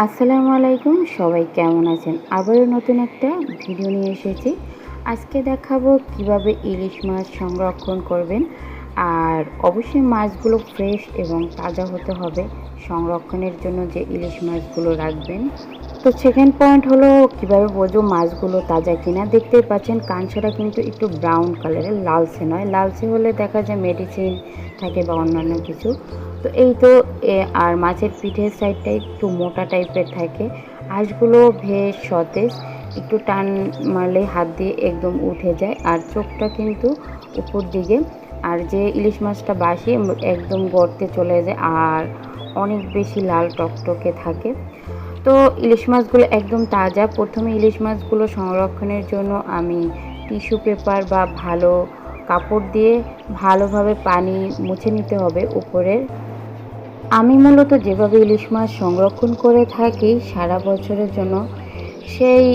আসসালামু আলাইকুম, সবাই কেমন আছেন? আবারও নতুন একটা ভিডিও নিয়ে এসেছি। আজকে দেখাবো কীভাবে ইলিশ মাছ সংরক্ষণ করবেন আর অবশ্যই মাছগুলো ফ্রেশ এবং তাজা হতে হবে। সংরক্ষণের জন্য যে ইলিশ মাছগুলো রাখবেন তো সেকেন্ড পয়েন্ট হলো কীভাবে বোঝো মাছগুলো তাজা কিনা? দেখতেই পাচ্ছেন কাঁচটা কিন্তু একটু ব্রাউন কালারের লালচে নয়। লালচে হলে দেখা যায় মেডিসিন থাকে বা অন্যান্য কিছু। তো এই তো আর মাছের পিঠের সাইডটা একটু মোটা টাইপের থাকে। আঁশগুলো ভেজ সতেজ, একটু টান মারলে হাত দিয়ে একদম উঠে যায়। আর চোখটা কিন্তু উপর দিকে। আর যে ইলিশ মাছটা বাসি, একদম গর্তে চলে যায়। আর অনেক বেশি লাল টকটকে থাকে। তো ইলিশ মাছগুলো একদম তাজা। প্রথমে ইলিশ মাছগুলো সংরক্ষণের জন্য আমি টিস্যু পেপার বা ভালো কাপড় দিয়ে ভালোভাবে পানি মুছে নিতে হবে উপরের আমি মূলত যেভাবে ইলিশ মাছ সংরক্ষণ করে থাকি সারা বছরের জন্য, সেই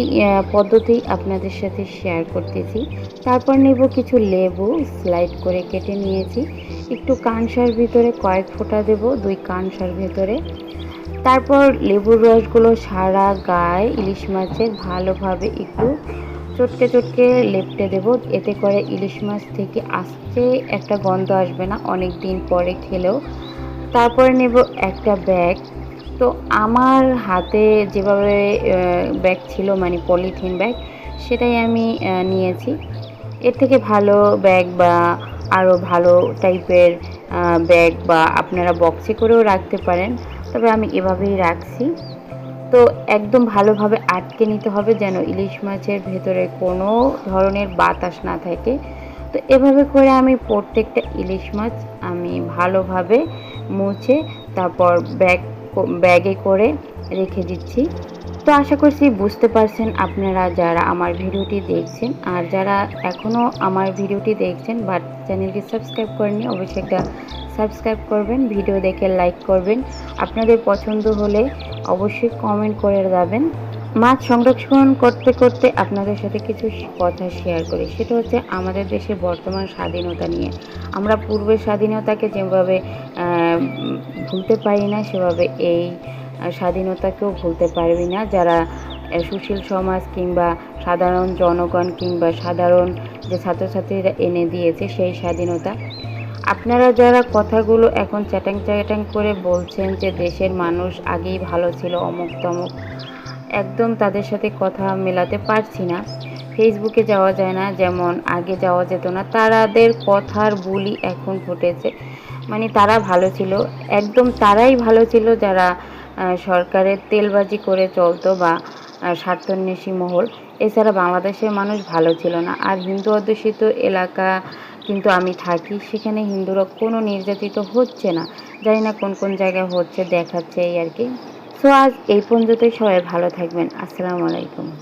পদ্ধতি আপনাদের সাথে শেয়ার করতেছি। তারপর নেব কিছু লেবু স্লাইড করে কেটে নিয়েছি। একটু কানসার ভিতরে কয়েক ফোঁটা দেব, দুই কানসার ভিতরে। তারপর লেবুর রসগুলো সারা গায়ে ইলিশ মাছের ভালোভাবে একটু চটকে চটকে লেপটে দেব। এতে করে ইলিশ মাছ থেকে আসতে একটা গন্ধ আসবে না অনেক দিন পরে খেলেও। তারপরে নেব একটা ব্যাগ। তো আমার হাতে যেভাবে ব্যাগ ছিল মানে পলিথিন ব্যাগ, সেটাই আমি নিয়েছি। এর থেকে ভালো ব্যাগ বা আরও ভালো টাইপের ব্যাগ বা আপনারা বক্সে করেও রাখতে পারেন। তবে আমি এভাবেই রাখছি। তো একদম ভালোভাবে আটকে নিতে হবে যেন ইলিশ মাছের ভেতরে কোনো ধরনের বাতাস না থাকে। তো এভাবে করে আমি প্রত্যেকটা ইলিশ মাছ আমি ভালোভাবে মুছে তারপর ব্যাগ ব্যাগে করে রেখে দিচ্ছি। তো আশা করছি বুঝতে পারছেন আপনারা যারা আমার ভিডিওটি দেখছেন আর যারা এখনও আমার ভিডিওটি দেখছেন বাট চ্যানেলটি সাবস্ক্রাইব করেনি অবশ্যই একটা সাবস্ক্রাইব করবেন, ভিডিও দেখে লাইক করবেন। আপনাদের পছন্দ হলে অবশ্যই কমেন্ট করে যাবেন। মাছ সংরক্ষণ করতে করতে আপনাদের সাথে কিছু কথা শেয়ার করি। সেটা হচ্ছে আমাদের দেশের বর্তমান স্বাধীনতা নিয়ে। আমরা পূর্বের স্বাধীনতাকে যেভাবে ভুলতে পারি না, সেভাবে এই স্বাধীনতাকেও ভুলতে পারবি না। যারা সুশীল সমাজ কিংবা সাধারণ জনগণ কিংবা সাধারণ যে ছাত্রছাত্রীরা এনে দিয়েছে সেই স্বাধীনতা। আপনারা যারা কথাগুলো এখন চ্যাটাং চ্যাটাং করে বলছেন যে দেশের মানুষ আগেই ভালো ছিল, অমুক তমুক, একদম তাদের সাথে কথা মেলাতে পারছি না। ফেসবুকে যাওয়া যায় না, যেমন আগে যাওয়া যেত না। তারাদের কথার বুলি এখন ফুটেছে। মানে তারা ভালো ছিল, একদম তারাই ভালো ছিল যারা সরকারের তেলবাজি করে চলতো বা স্বার্থন্বেষী মহল। এছাড়া বাংলাদেশের মানুষ ভালো ছিল না। আর হিন্দু অধ্যুষিত এলাকা কিন্তু আমি থাকি, সেখানে হিন্দুরা কোনো নির্যাতিত হচ্ছে না। জানি না কোন কোন জায়গায় হচ্ছে, দেখাচ্ছে এই আর কি। সো আজ এই পর্যন্তই। সবাই ভালো থাকবেন। আসসালামু আলাইকুম।